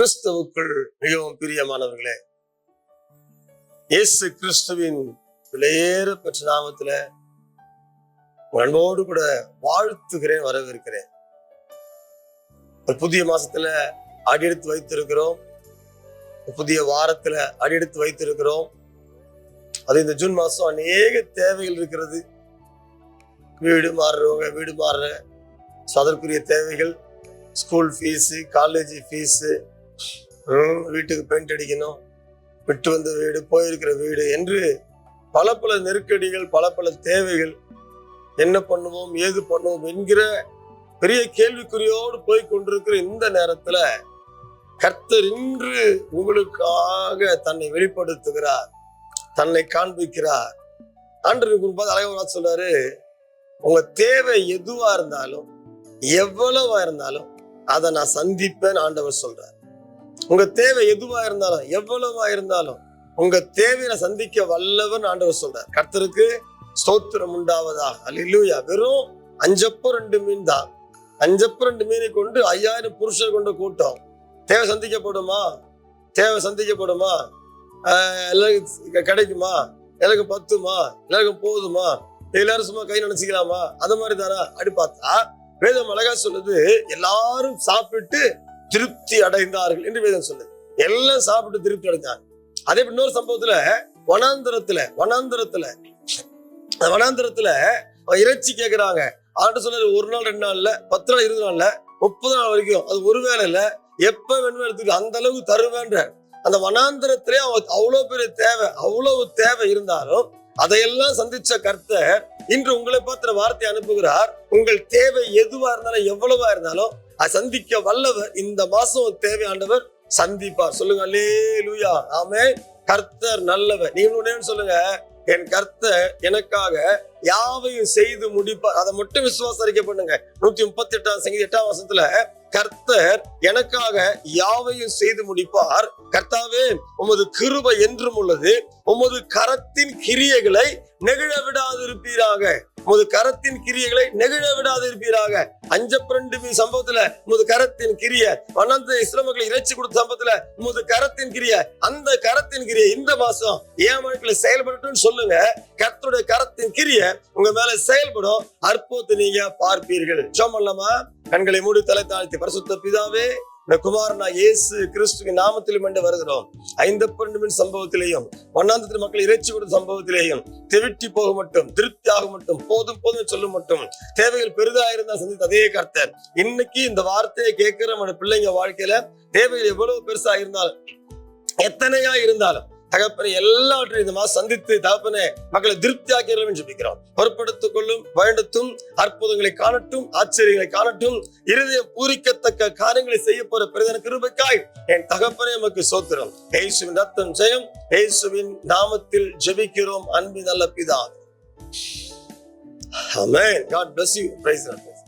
கிறிஸ்துவுக்குள் மிகவும் பிரியமானவர்களே இயேசு கிறிஸ்துவின் விலையேற பெற்ற நாமத்துல அன்போடு கூட வாழ்த்துகிறேன் வரவேற்கிறேன். ஒரு புதிய மாசத்துல அடியெடுத்து வைத்திருக்கிறோம். புதிய வாரத்துல அடியெடுத்து வைத்திருக்கிறோம். அது இந்த ஜூன் மாசம் அநேக தேவைகள் இருக்கிறது. வீடு மாறுறவங்க வீடு மாறுற அதற்குரிய தேவைகள் ஸ்கூல் ஃபீஸு காலேஜ் ஃபீஸு வீட்டுக்கு பெயிண்ட் அடிக்கணும். விட்டு வந்த வீடு போயிருக்கிற வீடு என்று பல பல நெருக்கடிகள் பல பல தேவைகள். என்ன பண்ணுவோம் ஏது பண்ணுவோம் என்கிற பெரிய கேள்விக்குறியோடு போய் கொண்டிருக்கிற இந்த நேரத்துல கர்த்தர் இன்று உங்களுக்காக தன்னை வெளிப்படுத்துகிறார் தன்னை காண்பிக்கிறார். ஆண்டு குறிப்பாக அழகா சொல்றாரு உங்க தேவை எதுவா இருந்தாலும் எவ்வளவா இருந்தாலும் அதை நான் சந்திப்பேன் ஆண்டவர் சொல்றார். உங்க தேவை எதுவா இருந்தாலும் எவ்வளவா இருந்தாலும் உங்க தேவையை சந்திக்க வல்லவன் ஆண்டவர் சொல்றார். கர்த்தருக்கு ஸ்தோத்திரம் உண்டாவதா அல்லேலூயா வெறும் அஞ்சப்போ ரெண்டு மீன் தான். அஞ்சப்போ ரெண்டு மீனை கொண்டு ஐயாயிரம் புருஷர் கொண்ட கூட்டம். தேவை சந்திக்கப்படுமா? தேவை சந்திக்கப்படுமா? எல்லாருக்கும் கிடைக்குமா? எல்லாருக்கும் பத்துமா? எல்லாருக்கும் போதுமா? எல்லாரும் சும்மா கை நினைச்சிக்கலாமா? அது மாதிரி தானா? அப்படி பார்த்தா வேதம் அழகா சொல்லுது எல்லாரும் சாப்பிட்டு திருப்தி அடைந்தார்கள் என்று வேதம் சொல்லுது. எல்லாம் சாப்பிட்டு திருப்தி அடைஞ்சாங்க அதே இன்னொரு சம்பவத்துல வனாந்தரத்துல வனாந்தரத்துல அந்த வனாந்தரத்துல இறைச்சி கேக்குறாங்க. ஆண்டு சொன்னாரு ஒரு நாள் ரெண்டு நாள்ல பத்து நாள் இருபது நாள்ல முப்பது நாள் வரைக்கும் அது ஒரு வேளை இல்ல எப்ப வேணுமோ எடுத்துக்க அந்த அளவுக்கு தருவேன்ற. அந்த வனாந்தரத்திலே அவங்க அவ்வளவு பெரிய தேவை அவ்வளவு தேவை இருந்தாலும் அதையெல்லாம் சந்திச்ச கர்த்தர் இன்று உங்களை பார்த்த வார்த்தை அனுப்புகிறார் உங்கள் தேவை எதுவா இருந்தாலும் எவ்வளவா இருந்தாலும் சந்திக்க வல்லவர் இந்த மாசம் தேவை ஆண்டவர் சந்திப்பார். சொல்லுங்க அல்லே லூயா ஆமே கர்த்தர் நல்லவர். நீ ஒண்ணே சொல்லுங்க என் கர்த்தர் எனக்காக யாவையும் செய்து முடிப்பார். அதை மட்டும் விசுவாசம் அறிக்கை பண்ணுங்க. நூத்தி முப்பத்தி எட்டாம் சங்கீத எட்டாம் வருஷத்துல கர்த்தர் எனக்காக யாவையும் செய்து முடிப்பார். கர்த்தாவே உமது கிருபை என்றும் உள்ளது. உமது கரத்தின் கிரியைகளை நெகிழ விடாதிருப்பீராக. முது உமது கரத்தின் கிரியைகளை நெகிழ விடாது இருப்பீராக அஞ்சப்பிரண்டு சம்பவத்துல உமது கரத்தின் கிரிய வனந்த இஸ்லாமர்களை இறைச்சி கொடுத்த சம்பவத்துல உமது கரத்தின் கிரிய அந்த கரத்தின் கிரிய இந்த மாசம் ஏன் வாழ்க்கையில செயல்படட்டும் சொல்லுங்க. கர்த்தருடைய கரத்தின் கிரிய உங்க மேல செயல்படும். அற்புதத்தை நீங்க பார்ப்பீர்கள். சோமல்லமா கண்களை மூடி தலை தாழ்த்தி பரிசுத்த பிதாவே இந்த குமாரனா இயேசு கிறிஸ்துவின் நாமத்திலும் என்று வருகிறோம். ஐந்து மின் சம்பவத்திலேயும் ஒன்னாந்தத்தில் மக்கள் இறைச்சி கொடுத்த சம்பவத்திலேயும் தெவிட்டி போக மட்டும் திருப்தி ஆக மட்டும் போதும் போதும் சொல்ல மட்டும் தேவைகள் பெரிதாயிருந்தா சந்தித்த அதே கர்த்தர். இன்னைக்கு இந்த வார்த்தையை கேட்கிற நம்ம பிள்ளைங்க வாழ்க்கையில தேவைகள் எவ்வளவு பெருசா இருந்தாலும் எத்தனையா இருந்தாலும் தகப்பனை எல்லாவற்றையும் இந்த மாதம் சந்தித்து தகப்பனை மக்களை திருப்தி ஆக்கிறோம் ஜெபிக்கிறோம் பொறுப்படுத்திக் கொள்ளும் பயணத்தும் அற்புதங்களை காணட்டும் ஆச்சரியங்களை காணட்டும் இருதயம் பூரிக்கத்தக்க காரியங்களை செய்ய போற பிரதன கிருபைக்காய் என் தகப்பனே நமக்கு சோத்திரம் ஏசுவின் ரத்தம் ஜெயம் ஏசுவின் நாமத்தில் ஜெபிக்கிறோம் அன்பு நல்ல பிதா Amen. God bless you. Praise the Lord.